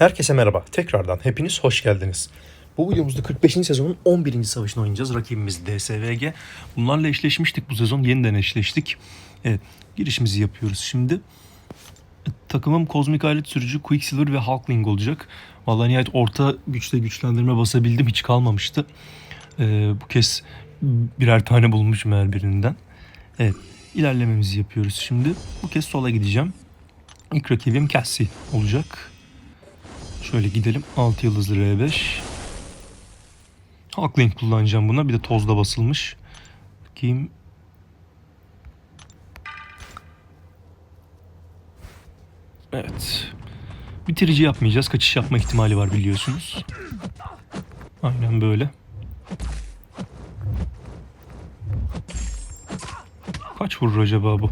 Herkese merhaba. Tekrardan hepiniz hoş geldiniz. Bu videomuzda 45. sezonun 11. savaşını oynayacağız. Rakibimiz DSVG. Bunlarla eşleşmiştik bu sezon. Yeniden eşleştik. Evet, girişimizi yapıyoruz şimdi. Takımım kozmik alet sürücü Quicksilver ve Hulkling olacak. Vallahi nihayet orta güçte güçlendirme basabildim. Hiç kalmamıştı. Ee, bu kez birer tane bulmuşum her birinden. Evet, ilerlememizi yapıyoruz şimdi. Bu kez sola gideceğim. İlk rakibim Cassie olacak. Şöyle gidelim. 6 yıldızlı R5. Hulkling kullanacağım buna. Bir de tozda basılmış. Bakayım. Evet. Bitirici yapmayacağız. Kaçış yapma ihtimali var biliyorsunuz. Aynen böyle. Kaç vurur acaba bu?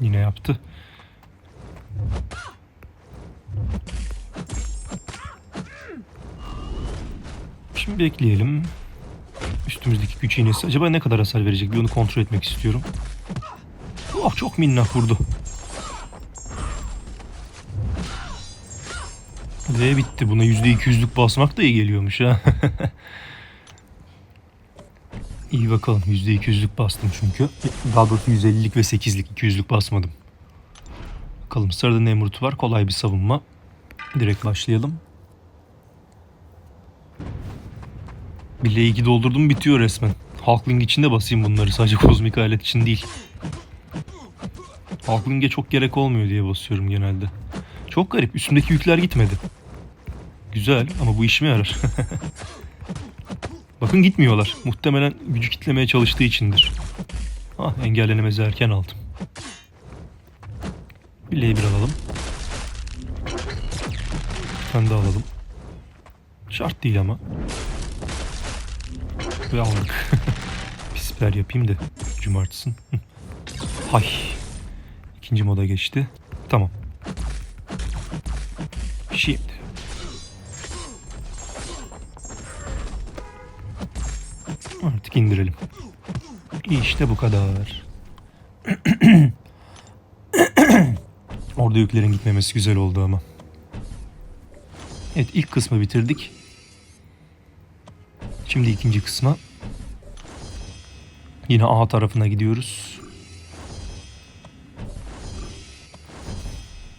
Yine yaptı. Şimdi bekleyelim. Üstümüzdeki güç iğnesi acaba ne kadar hasar verecek? Bir onu kontrol etmek istiyorum. Oh çok minnak vurdu. Ve bitti. Buna %200'lük basmak da iyi geliyormuş ha. İyi bakalım. %200'lük bastım çünkü. Daha doğrusu 150'lik ve 8'lik 200'lük basmadım. Bakalım sırada Nemrut var. Kolay bir savunma. Direkt başlayalım. Bile 2 doldurdum bitiyor resmen. Hulkling için de basayım bunları. Sadece kozmik alet için değil. Hulkling'e çok gerek olmuyor diye basıyorum genelde. Çok garip. Üstümdeki yükler gitmedi. Güzel ama bu işime yarar. Bakın gitmiyorlar. Muhtemelen gücü kitlemeye çalıştığı içindir. Ah engellenemezi erken aldım. Bileği bir alalım. Bir tane alalım. Şart değil ama. Ve aldık. bir siper yapayım da cumartısın. Hay. İkinci moda geçti. Tamam. Şimdi. Artık indirelim. İşte bu kadar. Orada yüklerin gitmemesi güzel oldu ama. Evet ilk kısmı bitirdik. Şimdi ikinci kısma. Yine A tarafına gidiyoruz.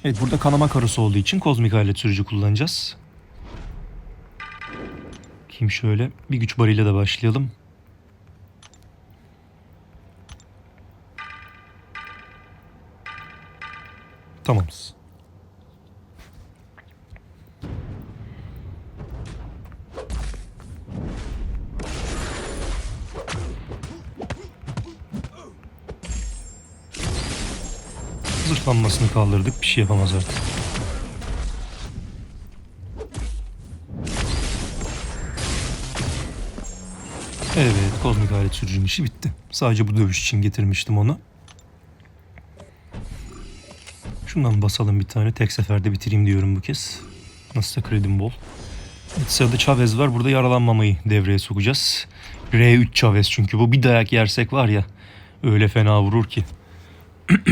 Evet burada kanama karosu olduğu için kozmik alet sürücü kullanacağız. Kim şöyle bir güç barıyla da başlayalım. Tamamız. Zırhlanmasını kaldırdık. Bir şey yapamaz artık. Evet, kozmik alet sürücünün işi bitti. Sadece bu dövüş için getirmiştim onu. Şundan basalım bir tane. Tek seferde bitireyim diyorum bu kez. Nasılsa kredim bol. Evet, sırada Chavez var. Burada yaralanmamayı devreye sokacağız. R3 Chavez çünkü bu bir dayak yersek var ya öyle fena vurur ki.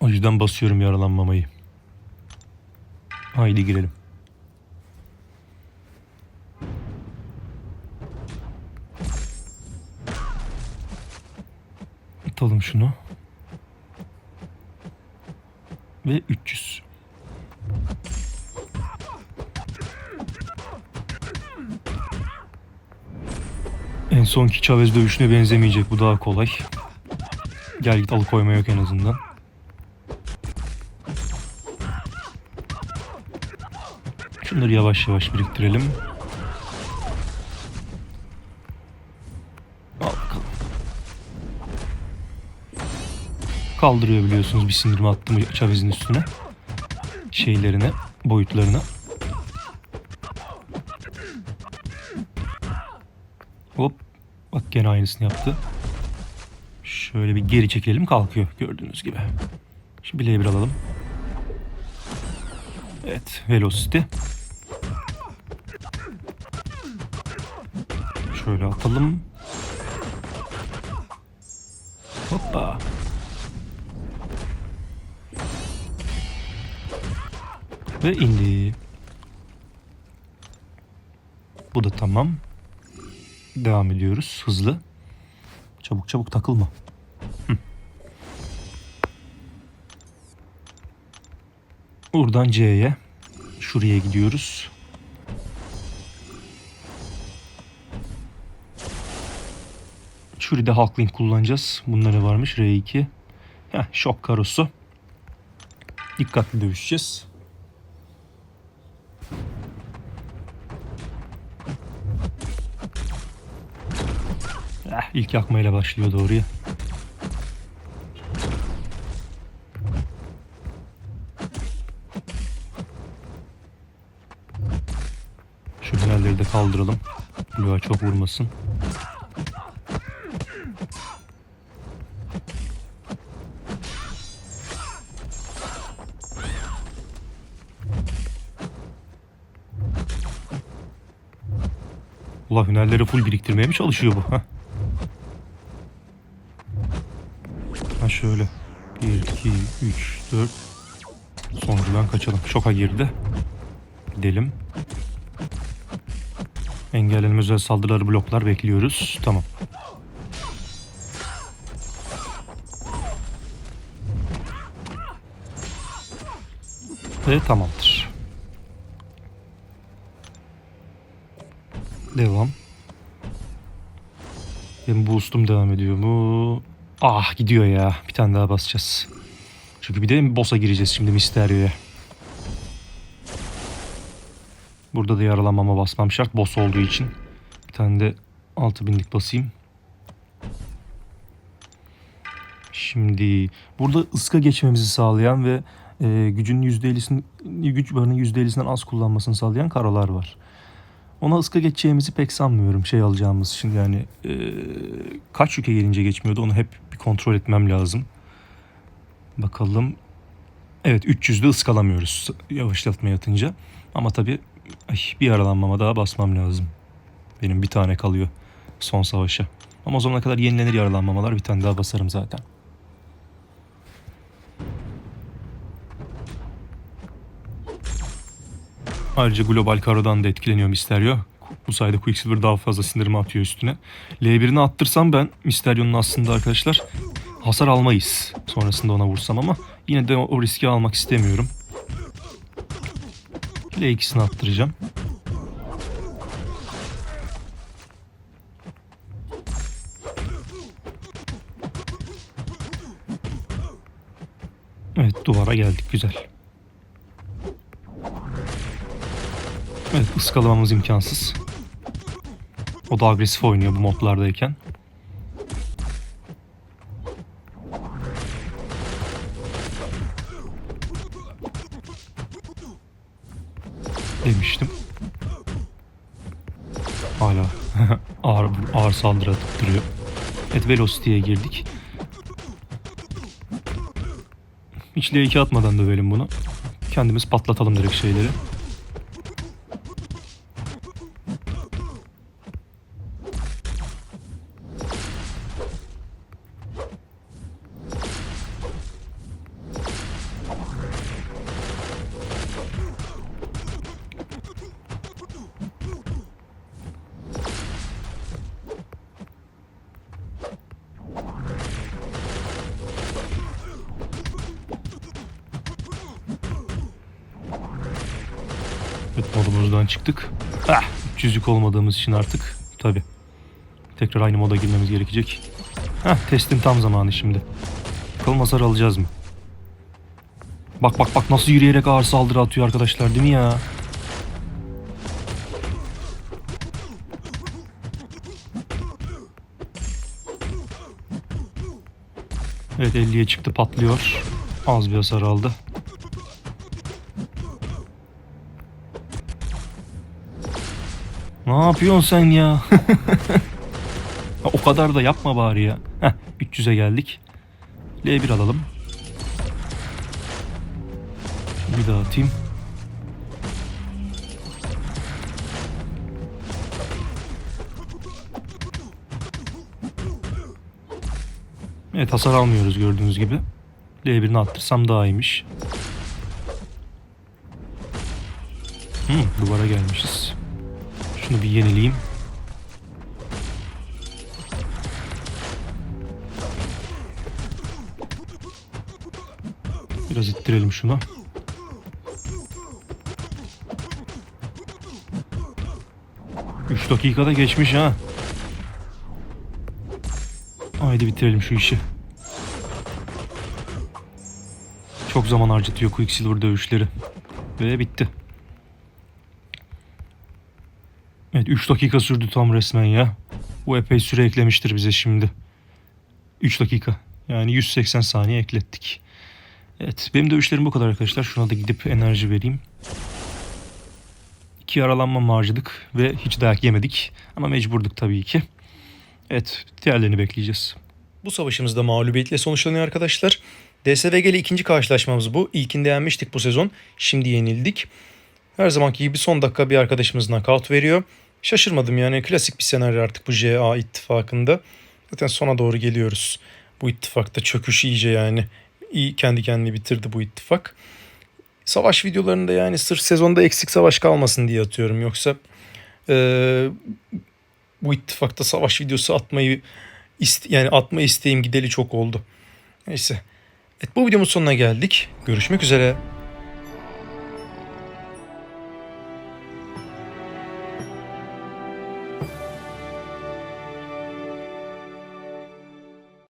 o yüzden basıyorum yaralanmamayı. Haydi girelim. Atalım şunu. Ve 300. En sonki Chavez dövüşüne benzemeyecek. Bu daha kolay. Gel git alıkoyma yok en azından. Şunları yavaş yavaş biriktirelim. Al bakalım. Kaldırıyor biliyorsunuz bir sindirme attım Chavez'in üstüne. Şeylerine, boyutlarına. Hop. Bak gene aynısını yaptı. Şöyle bir geri çekelim kalkıyor gördüğünüz gibi. Şimdi bileği bir alalım. Evet velocity. Şöyle atalım. Hoppa. Ve indi. Bu da tamam. Devam ediyoruz hızlı. Çabuk çabuk takılma. Hı. Buradan C'ye. Şuraya gidiyoruz. Şurada Hulkling kullanacağız. Bunları varmış. R2. Heh, şok karosu. Dikkatli dövüşeceğiz. Eh, ilk yakmayla başlıyor doğruya. Şu yerleri de kaldıralım. Bloğa çok vurmasın. Ulan hünerleri full biriktirmeye mi çalışıyor bu? Ha? Şöyle. 1, 2, 3, 4. Sonuncudan kaçalım. Şoka girdi. Gidelim. Engellenme özel saldırıları bloklar bekliyoruz. Tamam. Ve tamamdır. Devam. Benim boost'um devam ediyor mu? Ah gidiyor ya. Bir tane daha basacağız. Çünkü bir de boss'a gireceğiz şimdi Mysterio'ya. Burada da yaralanmama basmam şart boss olduğu için. Bir tane de 6000'lik basayım. Şimdi burada ıska geçmemizi sağlayan ve e, gücün %50'sini güç barının %50'sinden az kullanmasını sağlayan karalar var. Ona ıska geçeceğimizi pek sanmıyorum şey alacağımız için yani e, kaç yüke gelince geçmiyordu onu hep bir kontrol etmem lazım. Bakalım. Evet 300'de ıskalamıyoruz yavaşlatma yatınca. Ama tabii ay, bir yaralanmama daha basmam lazım. Benim bir tane kalıyor son savaşa. Ama o zamana kadar yenilenir yaralanmamalar bir tane daha basarım zaten. Ayrıca Global Karo'dan da etkileniyor Mysterio. Bu sayede Quicksilver daha fazla sindirimi atıyor üstüne. L1'ini attırsam ben Mysterio'nun aslında arkadaşlar hasar almayız. Sonrasında ona vursam ama yine de o riski almak istemiyorum. L2'sini attıracağım. Evet duvara geldik güzel. Evet ıskalamamız imkansız. O da agresif oynuyor bu modlardayken. Demiştim. Hala ağır, ağır saldırı atıp duruyor. Evet Velocity'ye girdik. Hiç L2 atmadan dövelim bunu. Kendimiz patlatalım direkt şeyleri. Modumuzdan çıktık. Ah, 300'lük olmadığımız için artık tabi. Tekrar aynı moda girmemiz gerekecek. Heh, testin tam zamanı şimdi. Bakalım hasar alacağız mı? Bak bak bak nasıl yürüyerek ağır saldırı atıyor arkadaşlar değil mi ya? Evet 50'ye çıktı patlıyor. Az bir hasar aldı. Ne yapıyorsun sen ya? o kadar da yapma bari ya. Heh, 300'e geldik. L1 alalım. Bir daha atayım. Evet hasar almıyoruz gördüğünüz gibi. L1'ini attırsam daha iyiymiş. Hmm, duvara gelmişiz. Şunu bir yenileyim. Biraz ittirelim şunu. Üç dakikada geçmiş ha. Haydi bitirelim şu işi. Çok zaman harcatıyor Quicksilver dövüşleri. Ve bitti. Evet 3 dakika sürdü tam resmen ya. Bu epey süre eklemiştir bize şimdi. 3 dakika. Yani 180 saniye eklettik. Evet benim dövüşlerim bu kadar arkadaşlar. Şuna da gidip enerji vereyim. İki yaralanma harcadık ve hiç dayak yemedik. Ama mecburduk tabii ki. Evet diğerlerini bekleyeceğiz. Bu savaşımız da mağlubiyetle sonuçlanıyor arkadaşlar. DSVG ile ikinci karşılaşmamız bu. İlkinde yenmiştik bu sezon. Şimdi yenildik. Her zamanki gibi son dakika bir arkadaşımız knockout veriyor. Şaşırmadım yani klasik bir senaryo artık bu JA ittifakında. Zaten sona doğru geliyoruz. Bu ittifakta çöküş iyice yani. İyi kendi kendini bitirdi bu ittifak. Savaş videolarında yani sırf sezonda eksik savaş kalmasın diye atıyorum. Yoksa eee, bu ittifakta savaş videosu atmayı iste- yani atma isteğim gideli çok oldu. Neyse. Evet bu videomuz sonuna geldik. Görüşmek üzere.